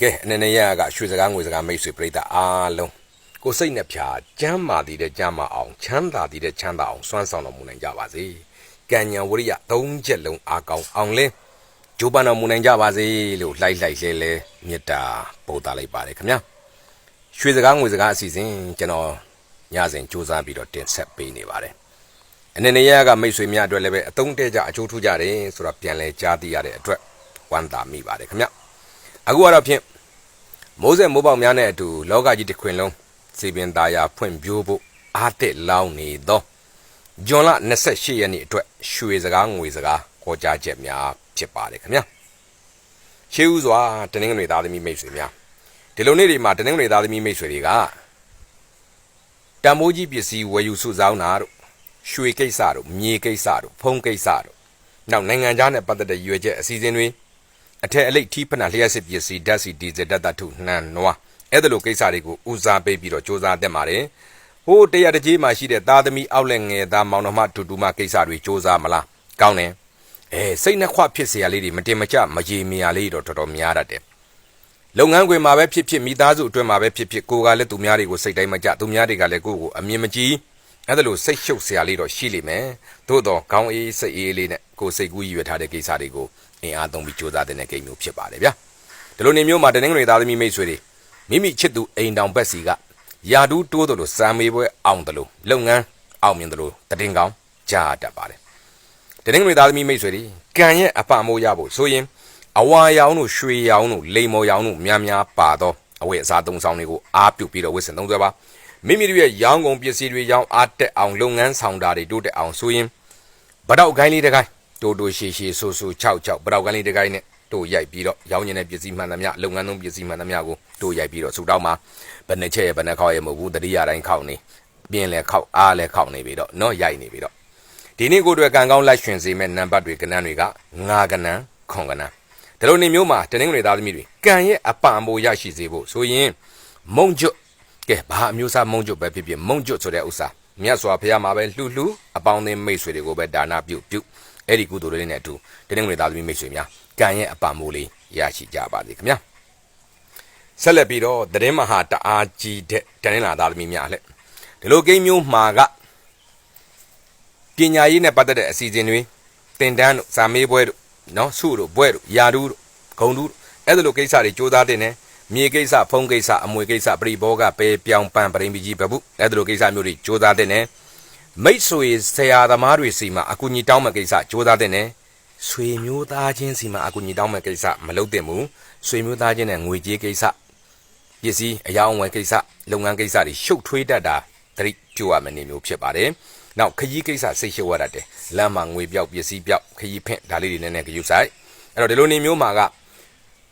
ကဲအနေနဲ့ရကရွှေစကားငွေစကားမိတ်ဆွေပြိတ္တာအားလုံးကိုစိတ်နဲ့ဖြာကျမ်းမာတည်တဲ့ကျမ်းမာအောင်ချမ်းသာတည်တဲ့ချမ်းသာအောင်စွမ်းဆောင်တော်မူနိုင်ကြပါစေကံညာဝရိယသုံးချက်လုံးအားကောင်းအောင်လင်းဂျိုးပန်တော်မူနိုင်ကြပါစေလို့လှိုက်လှိုက်လဲလဲမေတ္တာပို့သလိုက်ပါတယ်ခင်ဗျာရွှေစကားငွေစကားအစီအစဉ်ကျွန်တော်ညစဉ်စူးစမ်းပြီးတော့တင်ဆက်ပေးနေပါတယ်အနေနဲ့ရကမိတ်ဆွေများအတွက်လည်းပဲအသုံးတဲကြအကျိုးထူးကြတယ်ဆိုတော့ပြန်လဲကြားသိရတဲ့အတွက်ဝမ်းသာမိပါတယ်ခင်ဗျာ အခုကတော့ဖြင့်မိုးဆက်မိုးပေါက်များနဲ့အတူလောကကြီးတစ်ခွင်လုံးစီပင်သားယာဖွင့်ပြိုးဖို့အားတက်လောင်းနေသောဂျွန်လ28ရက်နေ့အတွက်ရွှေစကားငွေစကားဟောကြားချက်များဖြစ်ပါတယ်ခင်ဗျာရှေးဦးစွာတနင်္ဂနွေသားသမီးမိတ်ဆွေများဒီလိုနေ့တွေမှာတနင်္ဂနွေသားသမီးမိတ်ဆွေတွေကတံမိုးကြီးပစ္စည်းဝယ်ယူစုဆောင်းတာတို့ရွှေကိစ္စတို့မြေကိစ္စတို့ဖုံးကိစ္စတို့နောက်နိုင်ငံခြားနဲ့ပတ်သက်တဲ့ရွေချက်အစီအစဉ်တွေ အထက်အလိတ်ထိဖနာလျှက်စစ်ပစ္စည်းဓာတ်စီဒီဇယ်ဓာတ်သတ္ထုနှံနွားအဲ့ဒါလိုကိစ္စတွေကိုဦးစားပေးပြီးတော့စ조사တက်ပါတယ်ဟိုးတရတကြီးမှာရှိတဲ့သားသမီးအောက်လက်ငယ်သားမောင်နှမတူတူမကိစ္စတွေစ조사မလားကောင်းတယ်အဲစိတ်နှခွဖြစ်စရာလေးတွေမတင်မကျမရေမရာလေးတော့တော်တော်များတတ်တယ်လုပ်ငန်းခွင်မှာပဲဖြစ်ဖြစ်မိသားစုအတွင်းမှာပဲဖြစ်ဖြစ်ကိုကလည်းသူများတွေကိုစိတ်တိုင်းမကျသူများတွေကလည်းကိုယ့်ကိုအမြင်မကြည့် အဲ့ဒါလိုစိတ်ရှုပ်စရာလေးတော့ရှိလိမ့်မယ်သို့တော့ခေါင်းအေးစိတ်အေးလေးနဲ့ကိုယ်စိတ်ကူးရည်ရွယ်ထားတဲ့ကိစ္စတွေကိုအင်အားသုံးပြီးစူးစမ်းတဲ့ကိမျိုးဖြစ်ပါတယ်ဗျာဒီလိုနေမျိုးမှာတနင်္ဂနွေသားသမီးမိတ်ဆွေတွေမိမိချစ်သူအိမ်တောင်ဘက်စီကယာတူးတိုးတယ်လို့စံမေးပွဲအောင်တယ်လို့လုပ်ငန်းအောင်မြင်တယ်လို့တည်ငောင်းကြားတတ်ပါတယ်တနင်္ဂနွေသားသမီးမိတ်ဆွေတွေကံရဲ့အပမိုးရဖို့ဆိုရင်အဝါရောင်တို့ရွှေရောင်တို့လိမ္မော်ရောင်တို့များများပါသောအဝတ်အစားသုံးဆောင်တွေကိုအားပြုပြီးတော့ဝတ်ဆင်သုံးစွဲပါ မိမိတို့ရဲ့ရောင်းကုန်ပစ္စည်းတွေရောင်းအားတက်အောင်လုပ်ငန်းဆောင်တာတွေတိုးတက်အောင်ဆိုရင်ဗတော့ခိုင်းလေးတကိုင်းတိုးတိုးရှည်ရှည်ဆူဆူ6 6ဗတော့ခိုင်းလေးတကိုင်းနဲ့တို့ရိုက်ပြီးတော့ရောင်းနေတဲ့ပစ္စည်းမှန်သမျှလုပ်ငန်းသုံးပစ္စည်းမှန်သမျှကိုတို့ရိုက်ပြီးတော့ဆူတောင်းမှာဘယ်နှချက်ရဲ့ဘယ်နှခေါက်ရဲ့မဟုတ်ဘူးတတိယတိုင်းခောက်နေပြင်းလဲခောက်အားလဲခောက်နေပြီတော့နော်ရိုက်နေပြီတော့ဒီနေ့ကိုတို့ကံကောင်းလိုက်ရှင်စေမဲ့နံပါတ်တွေကဏ္ဍတွေကငါကဏ္ဍခွန်ကဏ္ဍဒီလိုနေမျိုးမှာတနင်္ဂနွေသားသမီးတွေကံရဲ့အပံမိုးရရှိစေဖို့ဆိုရင်မုံကျွတ် ကဲဘာအမျိုးအစားမုံကျွတ်ပဲဖြစ်ဖြစ်မုံကျွတ်ဆိုတဲ့ဥစ္စာမြတ်စွာဘုရားမှာပဲလှူလှူအပေါင်းအသင်းမိတ်ဆွေတွေကိုပဲဒါနပြုပြုအဲ့ဒီကုသိုလ်လေးနဲ့အတူတနင်္ဂနွေသားသမီးမိတ်ဆွေများကံရဲ့အပံမိုးလေးရရှိကြပါစေခင်ဗျာဆက်လက်ပြီးတော့သတင်းမဟာတအားကြီးတဲ့တနင်္လာသားသမီးများလက်ဒီလိုကိန်းမျိုးမှာကပညာရေးနဲ့ပတ်သက်တဲ့အစီအစဉ်တွေတင်တန်းတို့စာမေးပွဲတို့နော်စုတို့ဘွဲတို့ယာတို့ဂုံတို့အဲ့ဒါလိုကိစ္စတွေစူးစမ်းတင်တယ် မြေကိစ္စဖုံးကိစ္စအမွေကိစ္စပရိဘောကပဲပြောင်းပန်းပရိမကြီးဘဘူးအဲ့ဒါလိုကိစ္စမျိုးတွေစူးစမ်းတင်တယ်မိတ်ဆွေဆရာသမားတွေစီမှာအကူအညီတောင်းမဲ့ကိစ္စစူးစမ်းတင်တယ်ဆွေမျိုးသားချင်းစီမှာအကူအညီတောင်းမဲ့ကိစ္စမလုပ်တင်ဘူးဆွေမျိုးသားချင်းနဲ့ငွေကြေးကိစ္စပစ္စည်းအယောင်းဝယ်ကိစ္စလုပ်ငန်းကိစ္စတွေရှုပ်ထွေးတတ်တာတတိကြိုရမယ်နေမျိုးဖြစ်ပါတယ်နောက်ခရီးကိစ္စစိတ်ရှုပ်ရတတ်တယ်လမ်းမှာငွေပြောက်ပစ္စည်းပြောက်ခရီးဖင့်ဒါလေးတွေနည်းနည်းကြည့်ဆိုင်အဲ့တော့ဒီလိုနေမျိုးမှာက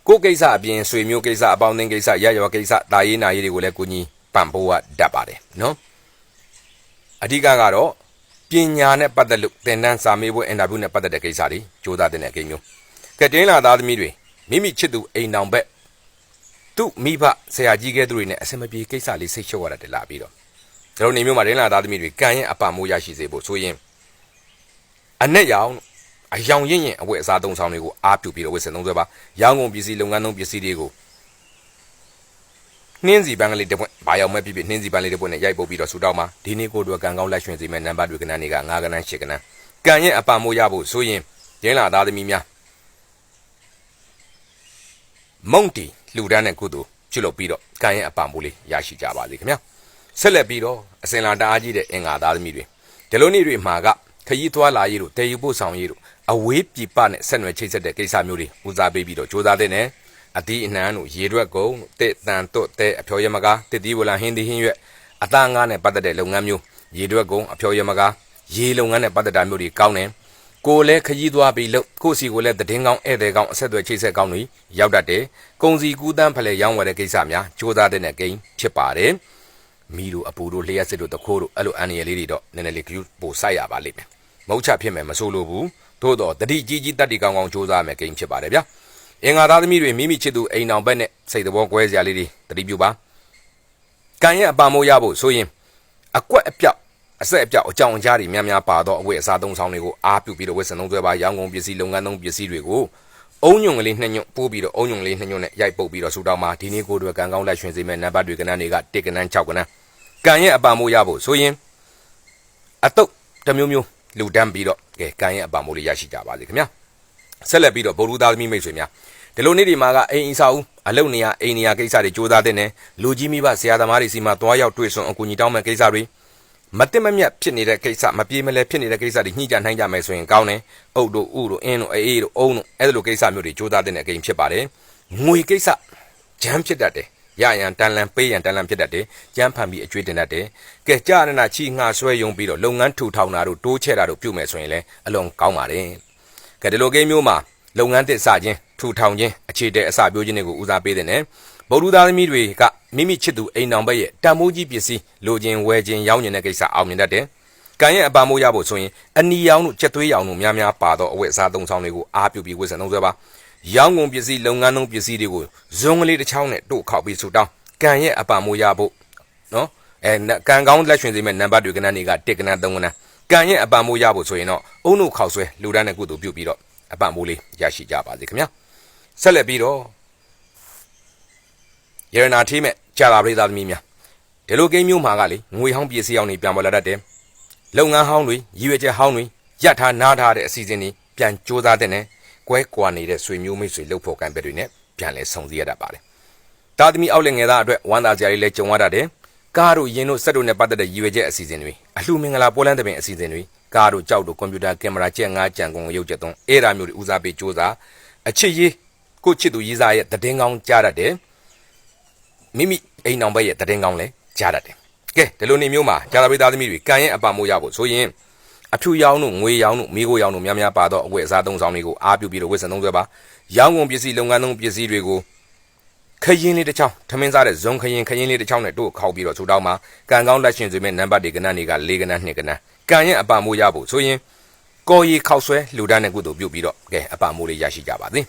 ကိုကိစ္စအပြင်ဆွေမျိုးကိစ္စအပေါင်းအသင်းကိစ္စရရွာကိစ္စတာရေးနာရေးတွေကိုလည်းကိုကြီးပံ့ပိုးရတတ်ပါတယ်နော်အဓိကကတော့ပညာနဲ့ပတ်သက်လို့သင်တန်းစာမေးပွဲအင်တာဗျူးနဲ့ပတ်သက်တဲ့ကိစ္စတွေကြိုးစားတဲ့ကိန်းမျိုးကဲတင်းလာသားသမီးတွေမိမိချစ်သူအိမ်တောင်ဘက်သူ့မိဘဆရာကြီးကဲသူတွေနဲ့အစမပြေကိစ္စလေးစိတ်ရှုပ်ရတာတလာပြီးတော့ကျွန်တော်နေမျိုးမှာတင်းလာသားသမီးတွေကံရဲ့အပမိုးရရှိစေဖို့ဆိုရင်အနဲ့ရောင် အယောင်ရင့်ရင်အဝတ်အစားသုံးဆောင်တွေကိုအားပြုပြီးတော့ဝတ်ဆင်သုံးစွဲပါရောင်းကုန်ပစ္စည်းလုပ်ငန်းသုံးပစ္စည်းတွေကိုနှင်းစီပန်းကလေးတစ်ပွင့်ဘာရောက်မဲ့ပြပြနှင်းစီပန်းလေးတစ်ပွင့်နဲ့ရိုက်ပုတ်ပြီးတော့ဆူတောင်းပါဒီနေ့ကိုတို့ကံကောင်းလက်ရွှင်စီမဲ့နံပါတ်တွေကဏ္ဍတွေက9ကဏ္ဍ10ကဏ္ဍကံရဲ့အပံမိုးရဖို့ဆိုရင်ရင်းလာသားသမီးများမုံတီလူဒန်းတဲ့ကုသိုလ်ကျွလုပ်ပြီးတော့ကံရဲ့အပံမိုးလေးရရှိကြပါစေခင်ဗျာဆက်လက်ပြီးတော့အစင်လာတအားကြီးတဲ့အင်္ဂါသားသမီးတွေဒီလိုနေ့တွေမှာကခရီးသွားလာရေးတို့တည်ယူပို့ဆောင်ရေးတို့ အဝေးပြပနဲ့ဆက်နွယ်ချိတ်ဆက်တဲ့ကိစ္စမျိုးတွေဦးစားပေးပြီးတော့စ조사တဲ့နဲ့အတီးအနှံတို့ရေရွက်ကုန်းတဲ့တန်တွတ်တဲ့အဖျော်ရမကားတစ်တီးဝလာဟင်းဒီဟင်းရွက်အသားငါးနဲ့ပတ်သက်တဲ့လုပ်ငန်းမျိုးရေရွက်ကုန်းအဖျော်ရမကားရေလုပ်ငန်းနဲ့ပတ်သက်တာမျိုးတွေကောင်းတယ်ကိုလည်းခကြီးသွားပြီးလို့ကိုစီကိုလည်းတည်င်းကောင်းဧည့်သည်ကောင်းအဆက်အသွယ်ချိတ်ဆက်ကောင်းတွေရောက်တတ်တယ်။ကုံစီကူးတန်းဖလဲရောင်းဝယ်တဲ့ကိစ္စများစ조사တဲ့နဲ့ဂိမ်းဖြစ်ပါတယ်။မီတို့အပူတို့လျှက်စစ်တို့တခိုးတို့အဲ့လိုအန်ရယ်လေးတွေတော့နည်းနည်းလေးပိုစိုက်ရပါလိမ့်မယ်။မဟုတ်ချဖြစ်မယ်မဆိုးလို့ဘူး သို့တော့တတိကြီးကြီးတတ်တီကောင်းကောင်းစူးစမ်းမယ်ဂိမ်းဖြစ်ပါတယ်ဗျာအင်္ဂါသားသမီးတွေမိမိချစ်သူအိမ်အောင်ဘက်နဲ့စိတ်တော်ကွဲစရာလေးတွေတတိပြုပါကံရဲ့အပမိုးရဖို့ဆိုရင်အကွက်အပြောက်အဆက်အပြောက်အကြောင်အကြားတွေများများပါတော့အဝတ်အစားသုံးဆောင်တွေကိုအားပြုပြီးတော့ဝတ်ဆင်သုံးသွဲပါရောင်းကုန်ပစ္စည်းလုပ်ငန်းသုံးပစ္စည်းတွေကိုအုံညွန်ကလေးနှစ်ညွန့်ပိုးပြီးတော့အုံညွန်ကလေးနှစ်ညွန့်နဲ့ရိုက်ပုတ်ပြီးတော့ဆူတောင်းမှာဒီနေ့ကိုယ်တွေကံကောင်းလက်ရွှင်စေမဲ့နံပါတ်တွေကဏ္ဍတွေက1ကဏ္ဍ6ကဏ္ဍကံရဲ့အပံမိုးရဖို့ဆိုရင်အတုတ်တစ်မျိုးမျိုး လူတန်းပြီးတော့ကဲကံရဲ့အပံမိုးလေးရရှိကြပါစေခင်ဗျာဆက်လက်ပြီးတော့ဗုဒ္ဓသားသမီးမိတ်ဆွေများဒီလိုနေ့ဒီမှာကအိမ်အစာဦးအလုံနေရအိမ်နေရကိစ္စတွေစူးစမ်းတဲ့နဲ့လူကြီးမိဘဆရာသမားတွေစီမှာသွားရောက်တွေ့ဆုံအကူအညီတောင်းမဲ့ကိစ္စတွေမတင်မမြတ်ဖြစ်နေတဲ့ကိစ္စမပြေမလဲဖြစ်နေတဲ့ကိစ္စတွေညှိကြနှိုင်းကြမယ်ဆိုရင်ကောင်းတယ်။အုတ်တို့ဥတို့အင်းတို့အေးတို့အုံတို့အဲ့လိုကိစ္စမျိုးတွေစူးစမ်းတဲ့အကိန်းဖြစ်ပါတယ်။ငွေကိစ္စဂျမ်းဖြစ်တတ်တယ်။ ရရန်တန်လန်ပေးရန်တန်လန်ဖြစ်တတ်တယ်။ကြမ်းဖန်ပြီးအကျွေးတင်တတ်တယ်။ကဲကြာရနာချီငှဆွဲယုံပြီးတော့လုပ်ငန်းထူထောင်တာတို့တိုးချဲ့တာတို့ပြုမယ်ဆိုရင်လည်းအလွန်ကောင်းပါတယ်။ကဲဒီလိုကိန်းမျိုးမှာလုပ်ငန်းတစ်စခြင်းထူထောင်ခြင်းအခြေတဲ့အစပြိုးခြင်းတွေကိုဦးစားပေးတဲ့နဲ့ဗုဒ္ဓသားသမီးတွေကမိမိချစ်သူအိမ်တော်ဘက်ရဲ့တန်မိုးကြီးပစ္စည်းလိုချင်ဝယ်ခြင်းရောင်းချင်တဲ့ကိစ္စအောင်မြင်တတ်တယ်။ကံရဲ့အပါမိုးရဖို့ဆိုရင်အနီရောင်တို့ချက်သွေးရောင်တို့များများပါတော့အဝတ်အစားသုံးဆောင်တွေကိုအားပြုပြီးဝတ်ဆင်သုံးစွဲပါ။ ရောင်းကုန်ပစ္စည်းလုပ်ငန်းသုံးပစ္စည်းတွေကိုဇွန်ကလေးတစ်ချောင်းနဲ့တို့ခောက်ပြီးဆူတောင်းကံရဲ့အပါမိုးရဖို့နော်အဲကံကောင်းလက်ရွှင်စေမဲ့နံပါတ်တွေကဏ္ဍတွေက1ကဏ္ဍ3ကဏ္ဍကံရဲ့အပံမိုးရဖို့ဆိုရင်တော့အုံတို့ခောက်ဆွဲလူဒန်းတဲ့ကုသိုလ်ပြုပြီးတော့အပံမိုးလေးရရှိကြပါစေခင်ဗျာဆက်လက်ပြီးတော့ရတနာထေးမဲ့ကြာလာပရိသတ်သမီးများဒီလိုကိန်းမျိုးမှာကလေငွေဟောင်းပစ္စည်းအောင်နေပြန်ပေါ်လာတတ်တယ်လုပ်ငန်းဟောင်းတွေရည်ရွယ်ချက်ဟောင်းတွေရထားနားထားတဲ့အစီအစဉ်တွေပြန်ကြိုးစားတဲ့နဲ့ ကွဲကွာနေတဲ့ဆွေမျိုးမိတ်ဆွေလှုပ်ဖို့ကံပဲတွေနဲ့ပြန်လဲဆုံစည်းရတတ်ပါတယ်တာသမီအောက်လက်ငယ်သားအတွက်ဝမ်းသာစရာလေးလဲကြုံရတတ်တယ်ကားတို့ယင်းတို့စက်တို့နဲ့ပတ်သက်တဲ့ရည်ရွယ်ချက်အစီအစဉ်တွေအလှမင်္ဂလာပွဲလန်းတဲ့ပင်အစီအစဉ်တွေကားတို့ကြောက်တို့ကွန်ပျူတာကင်မရာကြက်ငါးကြံကုန်ရုပ်ချက်သွန်းအဲ့ဒါမျိုးတွေဦးစားပေးစ조사အချစ်ရေးကိုချစ်သူရေးစားရဲ့တည်င်းကောင်းကြားတတ်တယ်မိမိအိမ်အောင်ဘက်ရဲ့တည်င်းကောင်းလဲကြားတတ်တယ်ကဲဒီလိုနေမျိုးမှာဂျာလာပိသားသမီးတွေကံရဲ့အပမိုးရဖို့ဆိုရင် အဖြူရောင်တို့ငွေရောင်တို့မိခိုးရောင်တို့များများပါတော့အဝတ်အစားသုံးဆောင်တွေကိုအားပြုပြီးတော့ဝတ်ဆင်သုံးဆွဲပါရောင်းကုန်ပစ္စည်းလုပ်ငန်းသုံးပစ္စည်းတွေကိုခရင်လေးတစ်ချောင်းထမင်းစားတဲ့ဇွန်ခရင်ခရင်လေးတစ်ချောင်းနဲ့တို့ခောက်ပြီးတော့ဆူတောင်းမှာကံကောင်းလက်ရှင်ဆိုမဲ့နံပါတ်တွေကဏ္ဍတွေက၄ကဏ္ဍ၂ကဏ္ဍကံရဲ့အပမိုးရဖို့ဆိုရင်ကော်ရီခောက်ဆွဲလူဒန်းတဲ့ကုသိုလ်ပြုပြီးတော့ကဲအပမိုးလေးရရှိကြပါသည်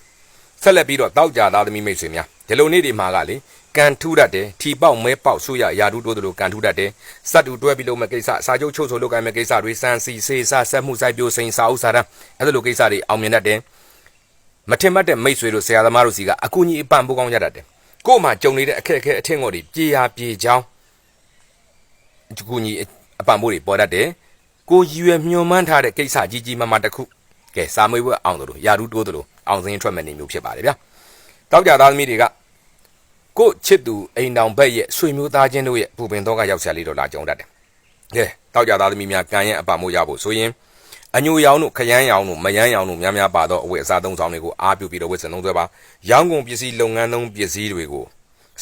ဆက်လက်ပြီးတော့တောက်ကြသားသမီးမိတ်ဆွေများဒီလိုနေ့ဒီမှာကလေ ကန်ထူးတတ်တယ်ထီပေါက်မဲပေါက်ဆူရယာဒူးတိုးတို့လိုကန်ထူးတတ်တယ်စတ်တူတွဲပြီးလုပ်မဲ့ကိစ္စစာချုပ်ချုပ်ဆိုလုပ်ကိုင်မဲ့ကိစ္စတွေစံစီစေးစားဆက်မှုစိုက်ပျိုးစိန်စာဥစာတန်းအဲ့လိုကိစ္စတွေအောင်မြင်တတ်တယ်မထင်မှတ်တဲ့မိတ်ဆွေတို့ဆရာသမားတို့စီကအကူကြီးအပံပိုးကောင်းရတတ်တယ်ကို့မှာကြုံနေတဲ့အခက်အခဲအထင်ငေါ်တွေပြေရာပြေချောင်းအကူကြီးအပံပိုးတွေပေါ်တတ်တယ်ကိုရည်ရွယ်မျှော်မှန်းထားတဲ့ကိစ္စကြီးကြီးမားမားတစ်ခုကဲစာမွေးဘွဲအောင်တို့ယာဒူးတိုးတို့အောင်စင်းထွက်မဲ့နေမျိုးဖြစ်ပါတယ်ဗျာတောက်ကြသားသမီးတွေက ကိုချစ်သူအိမ်တောင်ဘက်ရဲ့ဆွေမျိုးသားချင်းတို့ရဲ့ပူပင်တော့ကရောက်ဆရာလေးတော့လာကြုံတတ်တယ်။ကဲတောက်ကြသားသမီးများကံရဲ့အပမိုးရဖို့ဆိုရင်အညိုရောင်တို့ခရမ်းရောင်တို့မယန်းရောင်တို့များများပါတော့အဝတ်အစားသုံးဆောင်တွေကိုအားပြုပြီးတော့ဝတ်ဆင်သုံးဆွဲပါ။ရောင်းကုန်ပစ္စည်းလုပ်ငန်းသုံးပစ္စည်းတွေကို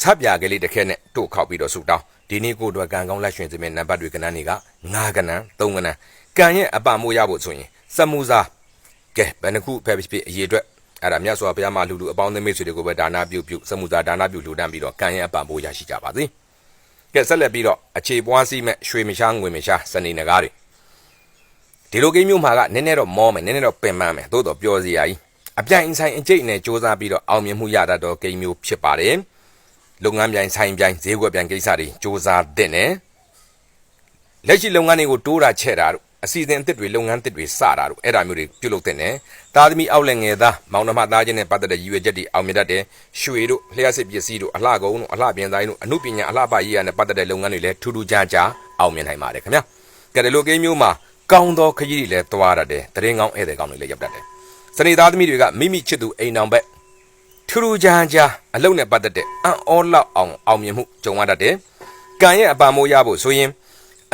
ဆပ်ပြာကလေးတစ်ခဲနဲ့တို့ခောက်ပြီးတော့ဆူတောင်းဒီနေ့ကိုတော့ကံကောင်းလက်ရွှင်စင်မဲ့နံပါတ်တွေကဏ္ဍတွေက9ကဏ္ဍ3ကဏ္ဍကံရဲ့အပမိုးရဖို့ဆိုရင်စက်မှုစားကဲဘယ်နှခုဖယ်ဖြစ်အရေးအတွက် အဲ့ဒါမြတ်စွာဘုရားမှာလူလူအပေါင်းအသင်းမိတ်ဆွေတွေကိုပဲဒါနပြုပြုစမှုသားဒါနပြုလူတန်းပြီးတော့ကံရဲ့အပံပိုးရရှိကြပါစေ။ကဲဆက်လက်ပြီးတော့အခြေပွားစီးမဲ့ရွှေမရှားငွေမရှားစနေနဂါးတွေဒီလိုကိန်းမျိုးမှာကနည်းနည်းတော့မောမယ်နည်းနည်းတော့ပင်ပန်းမယ်သို့တော့ပျော်စရာကြီးအပြိုင်ဆိုင်အကျိတ်နဲ့စ조사ပြီးတော့အောင်မြင်မှုရတတ်တော့ကိန်းမျိုးဖြစ်ပါတယ်။လုပ်ငန်းပြိုင်ဆိုင်ပြိုင်ဈေးကွက်ပြိုင်ကိစ္စတွေစ조사တဲ့နဲ့လက်ရှိလုပ်ငန်းတွေကိုတိုးတာချဲ့တာတို့ အစီအစဉ်အသစ်တွေလုပ်ငန်းအသစ်တွေစတာတို့အဲ့ဒါမျိုးတွေပြုလုပ်တဲ့နဲ့သားသမီးအောက်လက်ငယ်သားမောင်နှမသားချင်းနဲ့ပတ်သက်တဲ့ရည်ရွယ်ချက်တွေအောင်မြင်တတ်တယ်ရွှေတို့လျှက်စစ်ပစ္စည်းတို့အလှကုန်းတို့အလှပြင်ဆိုင်တို့အမှုပညာအလှပရေးရနဲ့ပတ်သက်တဲ့လုပ်ငန်းတွေလည်းထူးထူးခြားခြားအောင်မြင်နိုင်ပါတယ်ခင်ဗျာကဲဒီလိုကိန်းမျိုးမှာကောင်းသောခရီးတွေလည်းသွားတတ်တယ်တရင်ကောင်းဧည့်သည်ကောင်းတွေလည်းရောက်တတ်တယ်စနေသားသမီးတွေကမိမိချစ်သူအိမ်အောင်ဘက်ထူးထူးခြားခြားအလုပ်နဲ့ပတ်သက်တဲ့အံ့ဩလောက်အောင်အောင်မြင်မှုကြုံရတတ်တယ်ကံရဲ့အပံမိုးရဖို့ဆိုရင်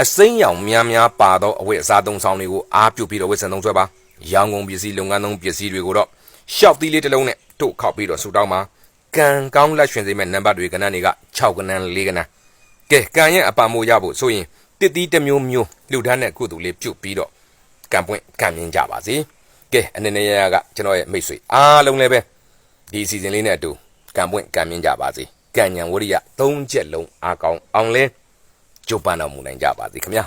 အစိမ်းရောင်များများပါသောအဝတ်အစားသုံးဆောင်တွေကိုအားပြုပြီးတော့ဝတ်ဆင်သုံးဆွဲပါရောင်းကုန်ပစ္စည်းလုပ်ငန်းသုံးပစ္စည်းတွေကိုတော့ရှောက်သီးလေးတစ်လုံးနဲ့တို့ခောက်ပြီးတော့ဆူတောင်းပါကံကောင်းလက်ရွှင်စေမဲ့နံပါတ်တွေကဏ္ဍတွေက6ကဏ္ဍ4ကဏ္ဍကဲကံရဲ့အပံမိုးရဖို့ဆိုရင်တစ်သီးတစ်မျိုးမျိုးလှူဒန်းတဲ့ကုသိုလ်လေးပြုတ်ပြီးတော့ကံပွင့်ကံမြင်ကြပါစေကဲအနေနဲ့ရရကကျွန်တော်ရဲ့မိတ်ဆွေအားလုံးလည်းပဲဒီအစီအစဉ်လေးနဲ့အတူကံပွင့်ကံမြင်ကြပါစေကံညာဝရိယ၃ချက်လုံးအားကောင်းအောင်လဲ ကျုပ်ပန်းတော်မူနိုင်ကြပါစေခင်ဗျာ